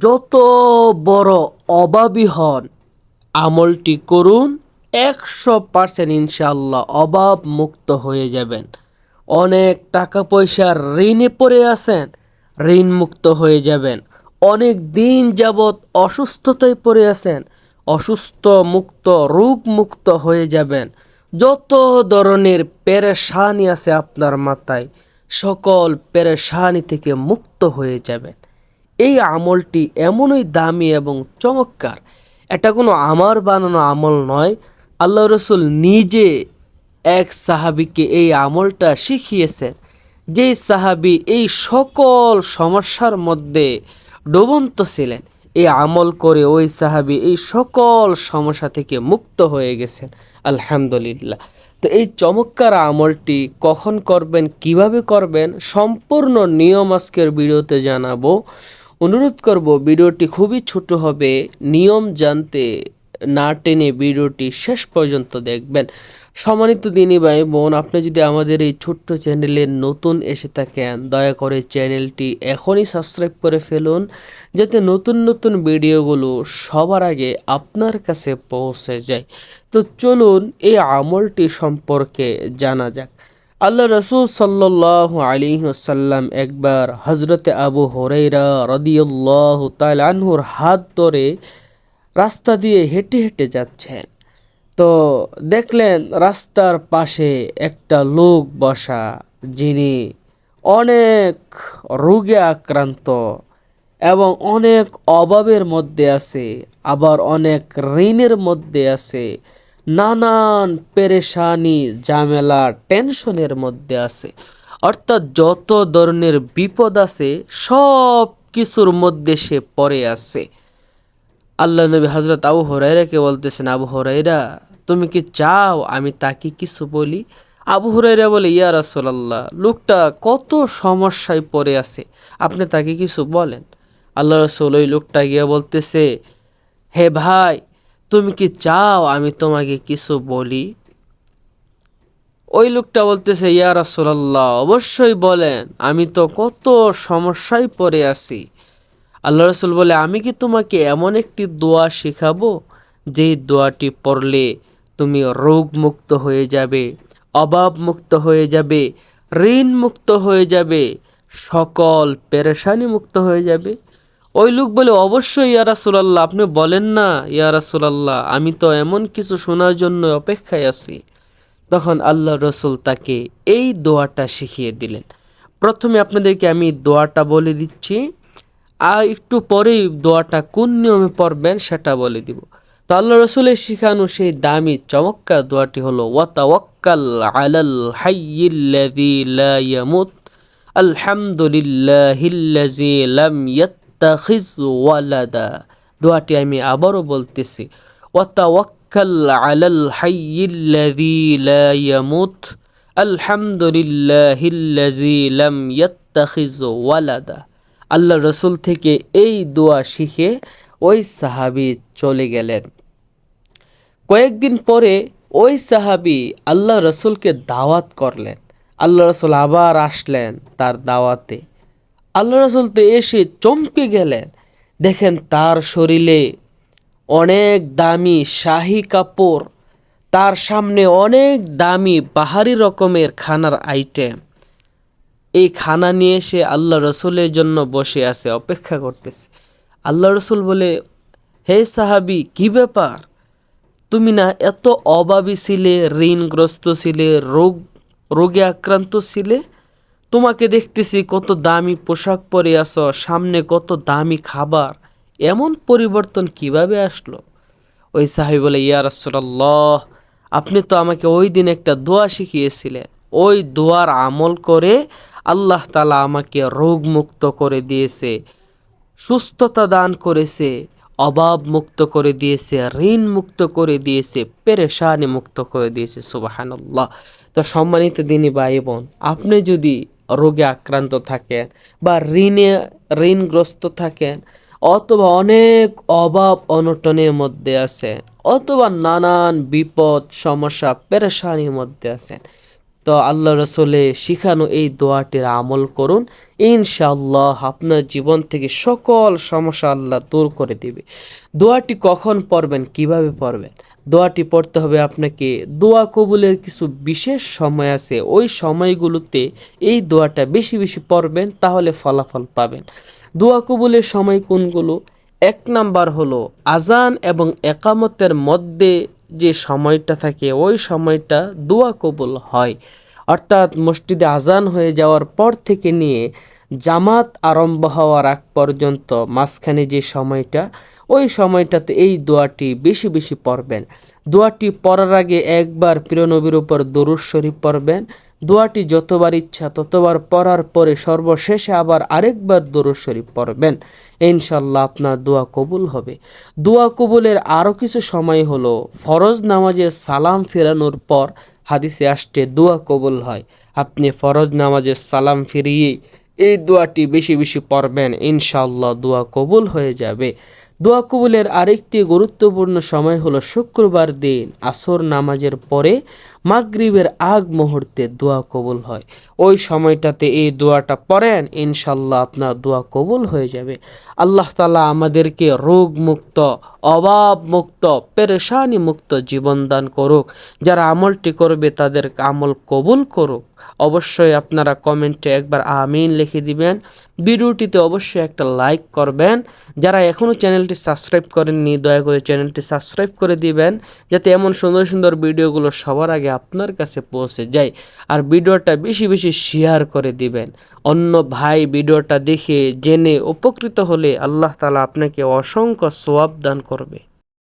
যত বড় অভাবী হন, আমলটি করুন, একশো পার্সেন্ট ইনশাল্লাহ অভাব মুক্ত হয়ে যাবেন। অনেক টাকা পয়সার ঋণে পড়ে আছেন, ঋণ মুক্ত হয়ে যাবেন। অনেক দিন যাবৎ অসুস্থতায় পড়ে আছেন, অসুস্থ মুক্ত, রোগ মুক্ত হয়ে যাবেন। যত ধরনের পেরেশানি আছে আপনার মাথায়, সকল পেরেশানি থেকে মুক্ত হয়ে যাবেন। এই আমলটি এমনই দামি এবং চমৎকার। এটা কোনো আমার বানানো আমল নয়। আল্লাহ রসুল নিজে এক সাহাবিকে এই আমলটা শিখিয়েছেন যেই সাহাবি এই সকল সমস্যার মধ্যে ডুবন্ত ছিলেন। এই আমল করে ওই সাহাবি এই সকল সমস্যা থেকে মুক্ত হয়ে গেছেন। আলহামদুলিল্লাহ। তো এই চমৎকার আমলটি কখন করবেন, কীভাবে করবেন, সম্পূর্ণ নিয়ম আজকের ভিডিওতে জানাব। অনুরোধ করব, ভিডিওটি খুবই ছোট হবে, নিয়ম জানতে না টেনে ভিডিওটি শেষ পর্যন্ত দেখবেন। সম্মানিত দিনী ভাই বোন, আপনি যদি আমাদের এই ছোট্ট চ্যানেলে নতুন এসে থাকেন, দয়া করে চ্যানেলটি এখনই সাবস্ক্রাইব করে ফেলুন, যাতে নতুন নতুন ভিডিওগুলো সবার আগে আপনার কাছে পৌঁছে যায়। তো চলুন এই আমলটি সম্পর্কে জানা যাক। আল্লাহ রসুল সাল্লাহ আলী সাল্লাম একবার হজরতে আবু হরাইরা রদিউল্লাহ তালানহুর হাত ধরে রাস্তা দিয়ে হেঁটে হেঁটে যাচ্ছেন। তো দেখলেন রাস্তার পাশে একটা লোক বসা, যিনি অনেক রোগে আক্রান্ত এবং অনেক অভাবের মধ্যে আছে, আবার অনেক ঋণের মধ্যে আছে, নানান পেরেশানি, ঝামেলা, টেনশনের মধ্যে আছে। অর্থাৎ যত ধরনের বিপদ আছে সব কিছুর মধ্যে সে পড়ে আছে। আল্লাহ নবী হজরত আবু হরাইরাকে বলতেছেন, আবু হরাইরা তুমি কি চাও আমি তাকে কিছু বলি? আবু হরাইরা বলে, ইয়া রাসোলাল্লাহ, লোকটা কত সমস্যায় পড়ে আছে, আপনি তাকে কিছু বলেন? আল্লাহ রসুল ওই লোকটা গিয়ে বলতেছে, হে ভাই, তুমি কি চাও আমি তোমাকে কিছু বলি? ওই লোকটা বলতেছে, ইয়া রাসোলাল্লাহ, অবশ্যই বলেন, আমি তো কত সমস্যায় পড়ে আছি আল্লাহ রসুল বলে, আমি কি তোমাকে এমন একটি দোয়া শেখাবো? যে দোয়াটি পড়লে তুমি রোগ মুক্ত হয়ে যাবে অভাব মুক্ত হয়ে যাবে ঋণ মুক্ত হয়ে যাবে, সকল পেরেশানি মুক্ত হয়ে যাবে? ওই লোক বলে, অবশ্যই ইয়া রাসুলাল্লাহ, আপনি বলেন না, ইয়া রাসুলাল্লাহ, আমি তো এমন কিছু শোনার জন্য অপেক্ষায় আছি। তখন আল্লাহ রসুল তাকে এই দোয়াটা শিখিয়ে দিলেন। প্রথমে আপনাদেরকে আমি দোয়াটা বলে দিচ্ছি। আর একটু পরেই দোয়াটা কোন নিয়মে পড়বেন সেটা বলে দিব। তো আল্লাহ রসুলের শিখানো সেই দামি চমৎকার দোয়াটি হলো, ওয়াতাওয়াক্কাল আলাল হাইয়িল্লাযী লা ইয়ামুত, আলহামদুলিল্লাহিল্লাযী লাম ইয়াত্তাখিজ ওয়ালাদা। দোয়াটি আমি আবারও বলতেছি, ওয়াতাওয়াক্কাল আলাল হাইয়িল্লাযী লা ইয়ামুত, আলহামদুলিল্লাহিল্লাযী লাম ইয়াত্তাখিজ ওয়ালাদা। আল্লাহ রসুল থেকে এই দোয়া শিখে ওই সাহাবি চলে গেলেন। কয়েকদিন পরে ওই সাহাবি আল্লাহ রসুলকে দাওয়াত করলেন। আল্লাহ রসুল আবার আসলেন তার দাওয়াতে। আল্লাহ রসুল তো এসে চমকে গেলেন। দেখেন তার শরীরে অনেক দামি শাহি কাপড়, তার সামনে অনেক দামি বাহারি রকমের খানার আইটেম এই খানা নিয়ে সে আল্লাহ রসুলের জন্য বসে আছে, অপেক্ষা করতেছে। আল্লাহ রসুল বলে, হে সাহাবি, কি ব্যাপার? তুমি না এত অভাবী ছিলে, ঋণগ্রস্ত ছিলে, রোগ, রোগে আক্রান্ত ছিলে? তোমাকে দেখতেছি কত দামি পোশাক পরে আসো সামনে কত দামি খাবার। এমন পরিবর্তন কীভাবে আসলো? ওই সাহাবি বলে, ইয়া রাসূলুল্লাহ, আপনি তো আমাকে ওই দিন একটা দোয়া শিখিয়েছিলেন। ওই দোয়ার আমল করে আল্লাহ তালা আমাকে রোগ মুক্ত করে দিয়েছে, সুস্থতা দান করেছে অভাব মুক্ত করে দিয়েছে ঋণ মুক্ত করে দিয়েছে পেরেশানি মুক্ত করে দিয়েছে সুবাহান্লাহ তো সম্মানিত দিনী ভাই বোন, আপনি যদি রোগে আক্রান্ত থাকেন বা ঋণে ঋণগ্রস্ত থাকেন অথবা অনেক অভাব অনটনের মধ্যে আছেন অথবা নানান বিপদ, সমস্যা, পেরেশানির মধ্যে আছেন তো আল্লাহ রসলে শিখানো এই দোয়াটির আমল করুন। ইনশাআল্লাহ আপনার জীবন থেকে সকল সমস্যা আল্লাহ দূর করে দিবে। দোয়াটি কখন পড়বেন, কীভাবে পড়বেন? দোয়াটি পড়তে হবে আপনাকে দোয়া কবুলের কিছু বিশেষ সময় আছে, ওই সময়গুলোতে এই দোয়াটা বেশি বেশি পড়বেন, তাহলে ফলাফল পাবেন। দোয়া কবুলের সময় কোনগুলো? এক নাম্বার হলো আজান এবং একামতের মধ্যে যে সময়টা থাকে, ওই সময়টা দোয়া কবুল হয়। অর্থাৎ মসজিদে আজান হয়ে যাওয়ার পর থেকে নিয়ে জামাত আরম্ভ হওয়ার আগ পর্যন্ত মাঝখানে যে সময়টা, ওই সময়টাতে এই দোয়াটি বেশি বেশি পড়বেন। দোয়াটি পড়ার আগে একবার প্রিয় নবীর উপর দরুদ শরীফ পড়বেন দোয়াটি যতবার ইচ্ছা ততবার পড়ার পরে সর্বশেষে আবার আরেকবার দরুদ শরীফ পড়বেন। ইনশাল্লাহ আপনার দোয়া কবুল হবে। দোয়া কবুলের আরও কিছু সময় হলো ফরজ নামাজের সালাম ফেরানোর পর হাদিসে আসতে দোয়া কবুল হয়। আপনি ফরজ নামাজের সালাম ফিরিয়ে এই দোয়াটি বেশি বেশি পড়বেন ইনশাল্লাহ দোয়া কবুল হয়ে যাবে। দোয়া কবুলের আরেকটি গুরুত্বপূর্ণ সময় হলো শুক্রবার দিন, আসর নামাজের পরে মাগরিবের আগ মুহূর্তে দোয়া কবুল হয়। ওই সময়টাতে এই দোয়াটা পড়েন ইনশাল্লাহ আপনার দোয়া কবুল হয়ে যাবে। আল্লাহ তালা আমাদেরকে রোগ মুক্ত অভাব মুক্ত পেরেশানি মুক্ত জীবন দান করুক। যারা আমলটি করবে তাদের আমল কবুল করুক। অবশ্যই আপনারা কমেন্টে একবার আমিন লিখে দিবেন। ভিডিওটিতে অবশ্যই একটা লাইক করবেন। যারা এখনও চ্যানেলটি সাবস্ক্রাইব করেননি, দয়া করে চ্যানেলটি সাবস্ক্রাইব করে দিবেন। যাতে এমন সুন্দর সুন্দর ভিডিওগুলো সবার আগে আপনার কাছে পৌঁছে যায় আর ভিডিওটা বেশি বেশি শেয়ার করে দিবেন। অন্য ভাই ভিডিওটা দেখে, জেনে, উপকৃত হলে আল্লাহ তালা আপনাকে অসংখ্য সোয়াব দান করবে।